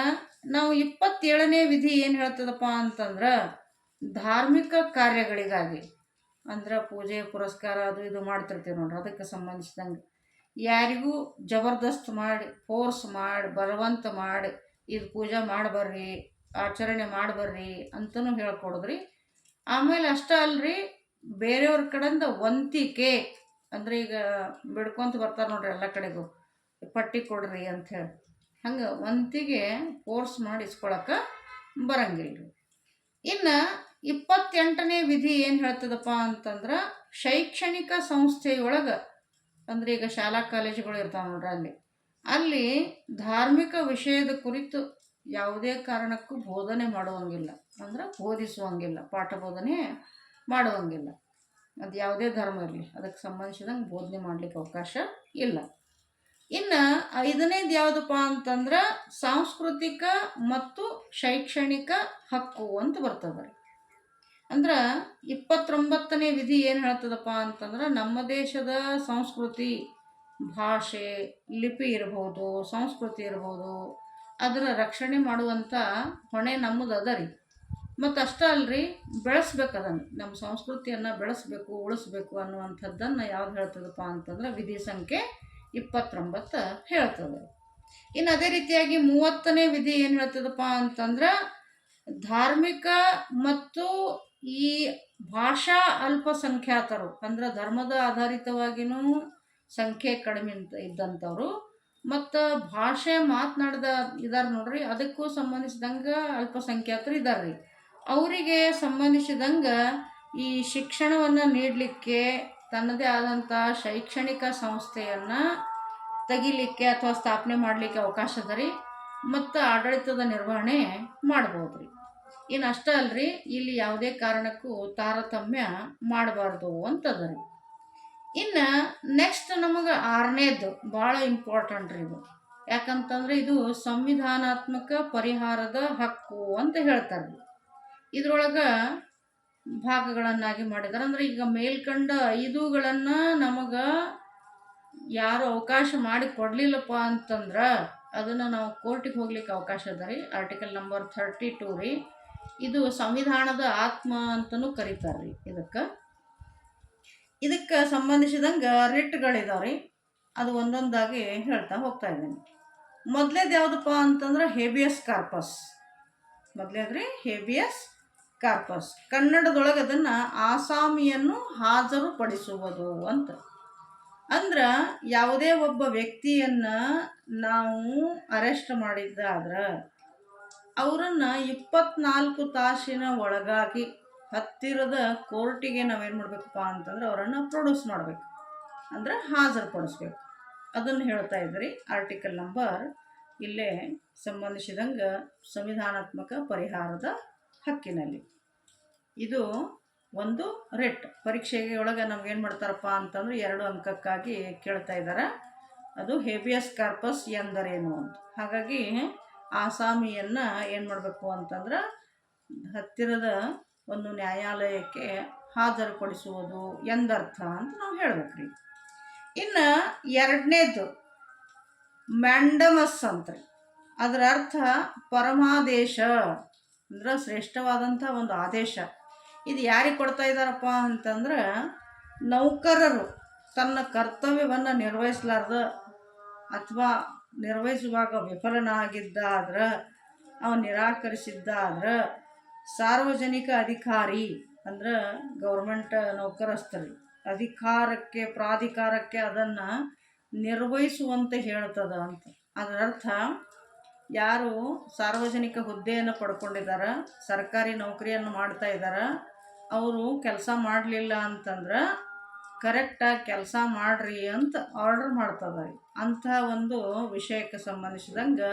ನಾವು ಇಪ್ಪತ್ತೇಳನೇ ವಿಧಿ ಏನು ಹೇಳ್ತದಪ್ಪ ಅಂತಂದ್ರೆ, ಧಾರ್ಮಿಕ ಕಾರ್ಯಗಳಿಗಾಗಿ, ಅಂದ್ರೆ ಪೂಜೆ, ಪುರಸ್ಕಾರ ಅದು ಇದು ಮಾಡ್ತಿರ್ತೀವಿ ನೋಡ್ರಿ, ಅದಕ್ಕೆ ಸಂಬಂಧಿಸಿದಂಗೆ. ಯಾರಿಗೂ ಜಬರ್ದಸ್ತ್ ಮಾಡಿ ಫೋರ್ಸ್ ಮಾಡಿ, ಬಲವಂತ ಮಾಡಿ, ಇದು ಪೂಜೆ ಮಾಡಿ ಬರ್ರಿ ಆಚರಣೆ ಮಾಡಿ ಬರ್ರಿ ಅಂತಲೂ ಹೇಳ್ಕೊಡಿದ್ರಿ. ಆಮೇಲೆ ಅಷ್ಟೇ ಅಲ್ರಿ, ಬೇರೆಯವ್ರ ಕಡೆಯಿಂದ ವಂತಿಕೆ, ಅಂದ್ರೆ ಈಗ ಬಿಡ್ಕೊಂತ ಬರ್ತಾರೆ ನೋಡ್ರಿ ಎಲ್ಲ ಕಡೆಗೂ, ಪಟ್ಟಿ ಕೊಡ್ರಿ ಅಂಥೇಳಿ ಹಂಗೆ ವಂತಿಗೆ ಫೋರ್ಸ್ ಮಾಡಿ ಇಸ್ಕೊಳಕ್ಕೆ ಬರಂಗಿಲ್ಲ ರೀ ಇನ್ನು ಇಪ್ಪತ್ತೆಂಟನೇ ವಿಧಿ ಏನು ಹೇಳ್ತದಪ್ಪ ಅಂತಂದ್ರೆ, ಶೈಕ್ಷಣಿಕ ಸಂಸ್ಥೆಯೊಳಗೆ, ಅಂದ್ರೆ ಈಗ ಶಾಲಾ ಕಾಲೇಜುಗಳು ಇರ್ತಾವೆ ನೋಡ್ರಿ ಅಲ್ಲಿ ಅಲ್ಲಿ ಧಾರ್ಮಿಕ ವಿಷಯದ ಕುರಿತು ಯಾವುದೇ ಕಾರಣಕ್ಕೂ ಬೋಧನೆ ಮಾಡುವಂಗಿಲ್ಲ. ಅಂದ್ರೆ ಬೋಧಿಸುವಂಗಿಲ್ಲ, ಪಾಠ ಬೋಧನೆ ಮಾಡುವಂಗಿಲ್ಲ. ಅದು ಯಾವುದೇ ಧರ್ಮ ಇರಲಿ ಅದಕ್ಕೆ ಸಂಬಂಧಿಸಿದಂಗೆ ಬೋಧನೆ ಮಾಡಲಿಕ್ಕೆ ಅವಕಾಶ ಇಲ್ಲ. ಇನ್ನು ಐದನೇದು ಯಾವುದಪ್ಪ ಅಂತಂದ್ರೆ ಸಾಂಸ್ಕೃತಿಕ ಮತ್ತು ಶೈಕ್ಷಣಿಕ ಹಕ್ಕು ಅಂತ ಬರ್ತದೆ ಅಂದ್ರೆ ಇಪ್ಪತ್ತೊಂಬತ್ತನೇ ವಿಧಿ ಏನು ಹೇಳ್ತದಪ್ಪ ಅಂತಂದ್ರೆ ನಮ್ಮ ದೇಶದ ಸಂಸ್ಕೃತಿ ಭಾಷೆ, ಲಿಪಿ ಇರ್ಬೋದು, ಸಂಸ್ಕೃತಿ ಇರ್ಬೋದು ಅದರ ರಕ್ಷಣೆ ಮಾಡುವಂಥ ಹೊಣೆ ನಮ್ಮದು ಅದ ರೀ. ಮತ್ತು ಅಷ್ಟೇ ಅಲ್ರಿ ಬೆಳೆಸ್ಬೇಕು ಅದನ್ನು. ನಮ್ಮ ಸಂಸ್ಕೃತಿಯನ್ನು ಬೆಳೆಸ್ಬೇಕು, ಉಳಿಸ್ಬೇಕು ಅನ್ನುವಂಥದ್ದನ್ನು ಯಾವ್ದು ಹೇಳ್ತದಪ್ಪ ಅಂತಂದ್ರೆ ವಿಧಿ ಸಂಖ್ಯೆ ಇಪ್ಪತ್ತೊಂಬತ್ತು ಹೇಳ್ತದೆ. ಇನ್ನು ಅದೇ ರೀತಿಯಾಗಿ ಮೂವತ್ತನೇ ವಿಧಿ ಏನು ಹೇಳ್ತದಪ್ಪ ಅಂತಂದ್ರೆ ಧಾರ್ಮಿಕ ಮತ್ತು ಈ ಭಾಷಾ ಅಲ್ಪಸಂಖ್ಯಾತರು, ಅಂದ್ರೆ ಧರ್ಮದ ಆಧಾರಿತವಾಗಿಯೂ ಸಂಖ್ಯೆ ಕಡಿಮೆ ಇದ್ದಂಥವ್ರು ಮತ್ತು ಭಾಷೆ ಮಾತನಾಡ್ದ ಇದಾರೆ ನೋಡ್ರಿ, ಅದಕ್ಕೂ ಸಂಬಂಧಿಸಿದಂಗೆ ಅಲ್ಪಸಂಖ್ಯಾತರು ಇದ್ದಾರೆ ರೀ. ಅವರಿಗೆ ಸಂಬಂಧಿಸಿದಂಗೆ ಈ ಶಿಕ್ಷಣವನ್ನು ನೀಡಲಿಕ್ಕೆ, ತನ್ನದೇ ಆದಂಥ ಶೈಕ್ಷಣಿಕ ಸಂಸ್ಥೆಯನ್ನು ತೆಗಿಲಿಕ್ಕೆ ಅಥವಾ ಸ್ಥಾಪನೆ ಮಾಡಲಿಕ್ಕೆ ಅವಕಾಶ ಅದ ರೀ. ಮತ್ತು ಆಡಳಿತದ ನಿರ್ವಹಣೆ ಮಾಡ್ಬೋದು ರೀ ಇನ್ನು ಅಷ್ಟೇ ಅಲ್ರಿ, ಇಲ್ಲಿ ಯಾವುದೇ ಕಾರಣಕ್ಕೂ ತಾರತಮ್ಯ ಮಾಡಬಾರ್ದು ಅಂತದ ರೀ. ಇನ್ನು ನೆಕ್ಸ್ಟ್ ನಮಗೆ ಆರನೇದು ಭಾಳ ಇಂಪಾರ್ಟೆಂಟ್ ರೀ ಇದು. ಯಾಕಂತಂದ್ರೆ ಇದು ಸಂವಿಧಾನಾತ್ಮಕ ಪರಿಹಾರದ ಹಕ್ಕು ಅಂತ ಹೇಳ್ತಾರೆ. ಇದ್ರೊಳಗೆ ಭಾಗಗಳನ್ನಾಗಿ ಮಾಡಿದ್ದಾರೆ ಅಂದ್ರೆ ಈಗ ಮೇಲ್ಕಂಡ ಐದುಗಳನ್ನು ನಮಗೆ ಯಾರು ಅವಕಾಶ ಮಾಡಿ ಕೊಡಲಿಲ್ಲಪ್ಪ ಅಂತಂದ್ರೆ ಅದನ್ನು ನಾವು ಕೋರ್ಟಿಗೆ ಹೋಗ್ಲಿಕ್ಕೆ ಅವಕಾಶ ಅದ ರೀ. ಆರ್ಟಿಕಲ್ ನಂಬರ್ ಥರ್ಟಿ ಟೂ ರೀ. ಇದು ಸಂವಿಧಾನದ ಆತ್ಮ ಅಂತಲೂ ಕರೀತಾರೆ ರೀ ಇದಕ್ಕೆ. ಇದಕ್ಕೆ ಸಂಬಂಧಿಸಿದಂಗೆ ರಿಟ್ಗಳಿದಾವೆ ರೀ ಅದು ಒಂದೊಂದಾಗಿ ಹೇಳ್ತಾ ಹೋಗ್ತಾ ಇದ್ದೀನಿ. ಮೊದಲೇದು ಯಾವುದಪ್ಪ ಅಂತಂದ್ರೆ ಹೇಬಿಯಸ್ ಕಾರ್ಪಸ್. ಮೊದಲೇದ್ರಿ? Habeas corpus. ಕನ್ನಡದೊಳಗೆ ಅದನ್ನು ಆಸಾಮಿಯನ್ನು ಹಾಜರುಪಡಿಸುವುದು ಅಂತ. ಅಂದ್ರೆ ಯಾವುದೇ ಒಬ್ಬ ವ್ಯಕ್ತಿಯನ್ನು ನಾವು ಅರೆಸ್ಟ್ ಮಾಡಿದ್ದಾದ್ರೆ, ಅವರನ್ನು ಇಪ್ಪತ್ನಾಲ್ಕು ತಾಸಿನ ಒಳಗಾಗಿ ಹತ್ತಿರದ ಕೋರ್ಟಿಗೆ ನಾವೇನು ಮಾಡಬೇಕಪ್ಪ ಅಂತಂದ್ರೆ ಅವರನ್ನು ಪ್ರೊಡ್ಯೂಸ್ ಮಾಡಬೇಕು. ಅಂದ್ರೆ ಹಾಜರುಪಡಿಸ್ಬೇಕು. ಅದನ್ನು ಹೇಳ್ತಾ ಇದ್ರಿ. ಆರ್ಟಿಕಲ್ ನಂಬರ್ ಇಲ್ಲೇ ಸಂಬಂಧಿಸಿದಂಗೆ ಸಂವಿಧಾನಾತ್ಮಕ ಪರಿಹಾರದ ಹಕ್ಕಿನಲ್ಲಿ. ಇದು ಒಂದು ರೆಟ್. ಪರೀಕ್ಷೆಗೆ ಒಳಗೆ ನಮ್ಗೇನು ಮಾಡ್ತಾರಪ್ಪ ಅಂತಂದ್ರೆ ಎರಡು ಅಂಕಕ್ಕಾಗಿ ಕೇಳ್ತಾ ಇದ್ದಾರೆ ಅದು ಹೇಬಿಯಸ್ ಕಾರ್ಪಸ್ ಎಂದರೇನು ಅಂತ. ಹಾಗಾಗಿ ಆಸಾಮಿಯನ್ನು ಏನು ಮಾಡಬೇಕು ಅಂತಂದ್ರೆ ಹತ್ತಿರದ ಒಂದು ನ್ಯಾಯಾಲಯಕ್ಕೆ ಹಾಜರುಪಡಿಸುವುದು ಎಂದರ್ಥ ಅಂತ ನಾವು ಹೇಳ್ಬೇಕ್ರಿ. ಇನ್ನು ಎರಡನೇದು ಮ್ಯಾಂಡಮಸ್ ಅಂತ್ರಿ ಅದರ ಅರ್ಥ ಪರಮಾದೇಶ ಅಂದ್ರೆ ಶ್ರೇಷ್ಠವಾದಂಥ ಒಂದು ಆದೇಶ. ಇದು ಯಾರಿಗೆ ಕೊಡ್ತಾ ಇದ್ದಾರಪ್ಪ ಅಂತಂದ್ರೆ ನೌಕರರು ತನ್ನ ಕರ್ತವ್ಯವನ್ನು ನಿರ್ವಹಿಸಲಾರ್ದ ಅಥವಾ ನಿರ್ವಹಿಸುವಾಗ ವಿಫಲನಾಗಿದ್ದಾದ್ರೆ ಅವನು ನಿರಾಕರಿಸಿದ್ದಾದ್ರೆ ಸಾರ್ವಜನಿಕ ಅಧಿಕಾರಿ ಅಂದ್ರೆ ಗೌರ್ಮೆಂಟ್ ನೌಕರಸ್ಥರು. ಅಧಿಕಾರಕ್ಕೆ, ಪ್ರಾಧಿಕಾರಕ್ಕೆ ಅದನ್ನು ನಿರ್ವಹಿಸುವಂತೆ ಹೇಳ್ತದ ಅಂತ. ಅದರ ಅರ್ಥ ಯಾರು ಸಾರ್ವಜನಿಕ ಹುದ್ದೆಯನ್ನು ಪಡ್ಕೊಂಡಿದ್ದಾರೆ ಸರ್ಕಾರಿ ನೌಕರಿಯನ್ನು ಮಾಡ್ತಾ ಇದ್ದಾರೆ ಅವರು ಕೆಲಸ ಮಾಡಲಿಲ್ಲ ಅಂತಂದ್ರೆ ಕರೆಕ್ಟಾಗಿ ಕೆಲಸ ಮಾಡ್ರಿ ಅಂತ ಆರ್ಡರ್ ಮಾಡ್ತದ. ಅಂಥ ಒಂದು ವಿಷಯಕ್ಕೆ ಸಂಬಂಧಿಸಿದಂಗೆ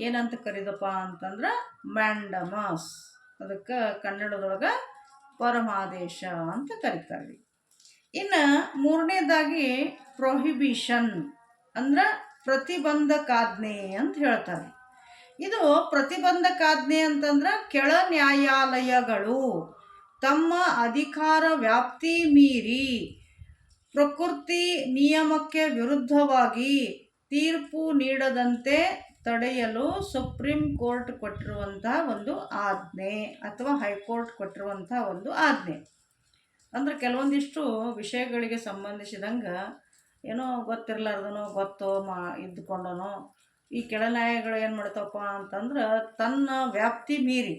ಏನಂತ ಕರೀದಪ್ಪ ಅಂತಂದ್ರೆ ಮ್ಯಾಂಡಮಸ್. ಅದಕ್ಕೆ ಕನ್ನಡದೊಳಗೆ ಪರಮಾದೇಶ ಅಂತ ಕರೀತಾರೆ. ಇನ್ನು ಮೂರನೇದಾಗಿ ಪ್ರೊಹಿಬಿಷನ್ ಅಂದ್ರೆ ಪ್ರತಿಬಂಧಕಾಜ್ಞೆ ಅಂತ ಹೇಳ್ತಾರೆ. ಇದು ಪ್ರತಿಬಂಧಕಾಜ್ಞೆ ಅಂತಂದ್ರೆ ಕೆಳ ನ್ಯಾಯಾಲಯಗಳು ತಮ್ಮ ಅಧಿಕಾರ ವ್ಯಾಪ್ತಿ ಮೀರಿ ಪ್ರಕೃತಿ ನಿಯಮಕ್ಕೆ ವಿರುದ್ಧವಾಗಿ ತೀರ್ಪು ನೀಡದಂತೆ ತಡೆಯಲು ಸುಪ್ರೀಂ ಕೋರ್ಟ್ ಕೊಟ್ಟಿರುವಂಥ ಒಂದು ಆಜ್ಞೆ ಅಥವಾ ಹೈಕೋರ್ಟ್ ಕೊಟ್ಟಿರುವಂಥ ಒಂದು ಆಜ್ಞೆ. ಅಂದ್ರೆ ಕೆಲವೊಂದಿಷ್ಟು ವಿಷಯಗಳಿಗೆ ಸಂಬಂಧಿಸಿದಂಗೆ ಏನೋ ಗೊತ್ತಿರಲಾರ್ದನೋ, ಗೊತ್ತೋ ಮಾ ಇದ್ದುಕೊಂಡನೋ ಈ ಕೆಳನ್ಯಾಯಗಳು ಏನು ಮಾಡ್ತಾವಪ್ಪ ಅಂತಂದ್ರೆ ತನ್ನ ವ್ಯಾಪ್ತಿ ಮೀರಿ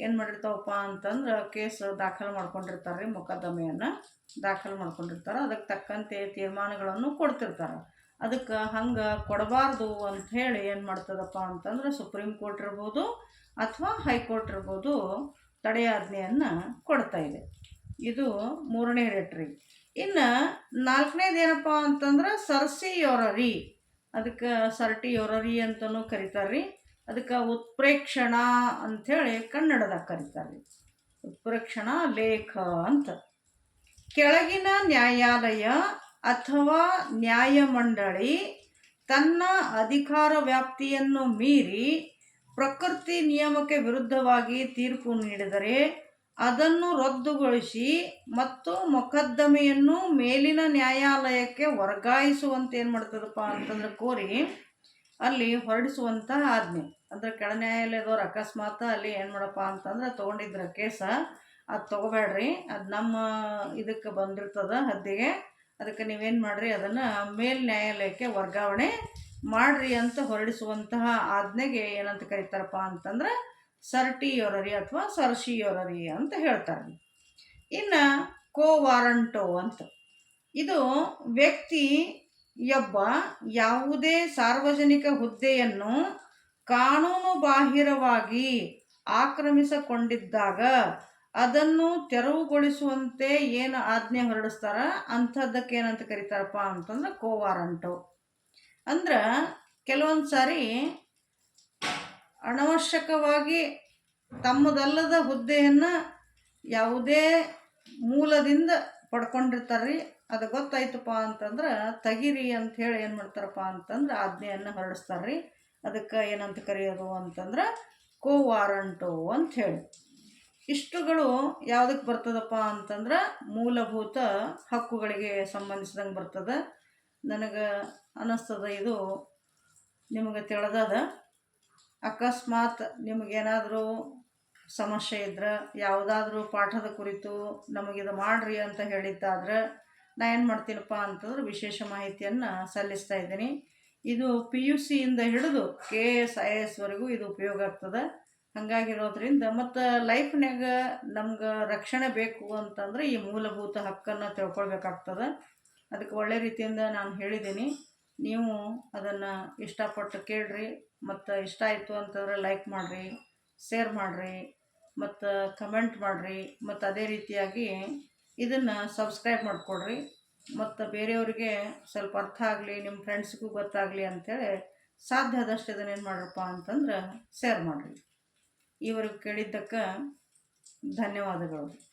ಏನು ಮಾಡಿರ್ತಾವಪ್ಪ ಅಂತಂದ್ರೆ ಕೇಸ್ ದಾಖಲು ಮಾಡ್ಕೊಂಡಿರ್ತಾರೆ ರೀ ಮೊಕದ್ದಮೆಯನ್ನು ದಾಖಲು ಮಾಡ್ಕೊಂಡಿರ್ತಾರೆ ಅದಕ್ಕೆ ತಕ್ಕಂತೆ ತೀರ್ಮಾನಗಳನ್ನು ಕೊಡ್ತಿರ್ತಾರೆ. ಅದಕ್ಕೆ ಹಂಗೆ ಕೊಡಬಾರ್ದು ಅಂತ ಹೇಳಿ ಏನು ಮಾಡ್ತದಪ್ಪ ಅಂತಂದ್ರೆ ಸುಪ್ರೀಂ ಕೋರ್ಟ್ ಇರ್ಬೋದು ಅಥವಾ ಹೈಕೋರ್ಟ್ ಇರ್ಬೋದು ತಡೆಯಾಜ್ಞೆಯನ್ನು ಕೊಡ್ತಾ ಇದೆ. ಇದು ಮೂರನೇ ರೇಟ್ ರೀ ಇನ್ನು ನಾಲ್ಕನೇದು ಏನಪ್ಪ ಅಂತಂದ್ರೆ ಸರ್ಸಿ ಯೋರರಿ ಅದಕ್ಕೆ ಸರ್ಟಿ ಯೋರರಿ ಅಂತಲೂ ಕರೀತಾರೆ ಅದಕ್ಕೆ ಉತ್ಪ್ರೇಕ್ಷಣ ಅಂಥೇಳಿ ಕನ್ನಡದಾಗ ಕರೀತಾರೆ ಉತ್ಪ್ರೇಕ್ಷಣ ಲೇಖ ಅಂತ. ಕೆಳಗಿನ ನ್ಯಾಯಾಲಯ ಅಥವಾ ನ್ಯಾಯಮಂಡಳಿ ತನ್ನ ಅಧಿಕಾರ ವ್ಯಾಪ್ತಿಯನ್ನು ಮೀರಿ ಪ್ರಕೃತಿ ನಿಯಮಕ್ಕೆ ವಿರುದ್ಧವಾಗಿ ತೀರ್ಪು ನೀಡಿದರೆ ಅದನ್ನು ರದ್ದುಗೊಳಿಸಿ ಮತ್ತು ಮೊಕದ್ದಮೆಯನ್ನು ಮೇಲಿನ ನ್ಯಾಯಾಲಯಕ್ಕೆ ವರ್ಗಾಯಿಸುವಂತೆ ಏನು ಮಾಡ್ತದಪ್ಪ ಅಂತಂದ್ರೆ ಕೋರಿ ಅಲ್ಲಿ ಹೊರಡಿಸುವಂತಹ ಆಜ್ಞೆ. ಅಂದ್ರೆ ಕೆಳ ನ್ಯಾಯಾಲಯದವ್ರು ಅಕಸ್ಮಾತ್ ಅಲ್ಲಿ ಏನು ಮಾಡಪ್ಪ ಅಂತಂದ್ರೆ ತೊಗೊಂಡಿದ್ರ ಕೇಸ, ಅದು ತೊಗೋಬೇಡ್ರಿ, ಅದು ನಮ್ಮ ಇದಕ್ಕೆ ಬಂದಿರ್ತದೆ ಹದ್ದಿಗೆ. ಅದಕ್ಕೆ ನೀವೇನು ಮಾಡಿರಿ, ಅದನ್ನು ಮೇಲ್ ನ್ಯಾಯಾಲಯಕ್ಕೆ ವರ್ಗಾವಣೆ ಮಾಡಿರಿ ಅಂತ ಹೊರಡಿಸುವಂತಹ ಆಜ್ಞೆಗೆ ಏನಂತ ಕರೀತಾರಪ್ಪ ಅಂತಂದ್ರೆ, ಸರ್ಟಿಯೋರರಿ ಅಥವಾ ಸರ್ಶಿಯೋರರಿ ಅಂತ ಹೇಳ್ತಾರೆ. ಇನ್ನು ಕೋ ವಾರಂಟೋ ಅಂತ. ಇದು ವ್ಯಕ್ತಿಯೊಬ್ಬ ಯಾವುದೇ ಸಾರ್ವಜನಿಕ ಹುದ್ದೆಯನ್ನು ಕಾನೂನು ಬಾಹಿರವಾಗಿ ಆಕ್ರಮಿಸಿಕೊಂಡಿದ್ದಾಗ ಅದನ್ನು ತೆರವುಗೊಳಿಸುವಂತೆ ಏನು ಆಜ್ಞೆ ಹೊರಡಿಸ್ತಾರ? ಅಂಥದ್ದಕ್ಕೆ ಏನಂತ ಕರೀತಾರಪ್ಪ ಅಂತಂದ್ರೆ ಕೋ ವಾರಂಟು ಅಂದ್ರೆ ಕೆಲವೊಂದು ಸಾರಿ ಅನವಶ್ಯಕವಾಗಿ ತಮ್ಮದಲ್ಲದ ಹುದ್ದೆಯನ್ನು ಯಾವುದೇ ಮೂಲದಿಂದ ಪಡ್ಕೊಂಡಿರ್ತಾರೆ ರೀ ಅದು ಗೊತ್ತಾಯ್ತಪ್ಪ ಅಂತಂದ್ರೆ ತೆಗಿರಿ ಅಂಥೇಳಿ ಏನು ಮಾಡ್ತಾರಪ್ಪ ಅಂತಂದ್ರೆ ಆಜ್ಞೆಯನ್ನು ಹೊರಡಿಸ್ತಾರ್ರಿ. ಅದಕ್ಕೆ ಏನಂತ ಕರೆಯೋದು ಅಂತಂದ್ರೆ ಕೋವಾರಂಟು ಅಂತ ಅಂಥೇಳಿ ಇಷ್ಟುಗಳು ಯಾವುದಕ್ಕೆ ಬರ್ತದಪ್ಪ ಅಂತಂದ್ರೆ ಮೂಲಭೂತ ಹಕ್ಕುಗಳಿಗೆ ಸಂಬಂಧಿಸಿದಂಗೆ ಬರ್ತದೆ. ನನಗೆ ಅನ್ನಿಸ್ತದ ಇದು ನಿಮಗೆ ತಿಳಿದದ. ಅಕಸ್ಮಾತ್ ನಿಮಗೇನಾದರೂ ಸಮಸ್ಯೆ ಇದ್ರೆ, ಯಾವುದಾದ್ರೂ ಪಾಠದ ಕುರಿತು ನಮಗಿದು ಮಾಡಿರಿ ಅಂತ ಹೇಳಿದ್ದಾದ್ರೆ ನಾ ಏನು ಮಾಡ್ತೀನಪ್ಪ ಅಂತಂದ್ರೆ ವಿಶೇಷ ಮಾಹಿತಿಯನ್ನು ಸಲ್ಲಿಸ್ತಾ ಇದ್ದೀನಿ. ಇದು ಪಿ ಯು ಸಿಯಿಂದ ಹಿಡಿದು ಕೆ ಎಸ್ ಐ ಎಸ್ವರೆಗೂ ಇದು ಉಪಯೋಗ ಆಗ್ತದೆ. ಹಾಗಾಗಿರೋದ್ರಿಂದ ಮತ್ತು ಲೈಫ್ನ್ಯಾಗ ನಮ್ಗೆ ರಕ್ಷಣೆ ಬೇಕು ಅಂತಂದ್ರೆ ಈ ಮೂಲಭೂತ ಹಕ್ಕನ್ನು ತಿಳ್ಕೊಳ್ಬೇಕಾಗ್ತದೆ. ಅದಕ್ಕೆ ಒಳ್ಳೆ ರೀತಿಯಿಂದ ನಾನು ಹೇಳಿದ್ದೀನಿ ನೀವು ಅದನ್ನು ಇಷ್ಟಪಟ್ಟು ಕೇಳ್ರಿ, ಮತ್ತು ಇಷ್ಟ ಆಯಿತು ಅಂತಂದ್ರೆ ಲೈಕ್ ಮಾಡಿರಿ ಶೇರ್ ಮಾಡಿರಿ, ಮತ್ತು ಕಮೆಂಟ್ ಮಾಡಿರಿ, ಮತ್ತು ಅದೇ ರೀತಿಯಾಗಿ ಇದನ್ನು ಸಬ್ಸ್ಕ್ರೈಬ್ ಮಾಡಿಕೊಡ್ರಿ. ಮತ್ತು ಬೇರೆಯವ್ರಿಗೆ ಸ್ವಲ್ಪ ಅರ್ಥ ಆಗಲಿ ನಿಮ್ಮ ಫ್ರೆಂಡ್ಸ್ಗೂ ಗೊತ್ತಾಗಲಿ ಅಂಥೇಳಿ ಸಾಧ್ಯ ಆದಷ್ಟು ಇದನ್ನೇನು ಮಾಡ್ರಪ್ಪ ಅಂತಂದ್ರೆ ಶೇರ್ ಮಾಡಿರಿ. ಈವರೆಗೆ ಕೇಳಿದ್ದಕ್ಕೆ ಧನ್ಯವಾದಗಳು.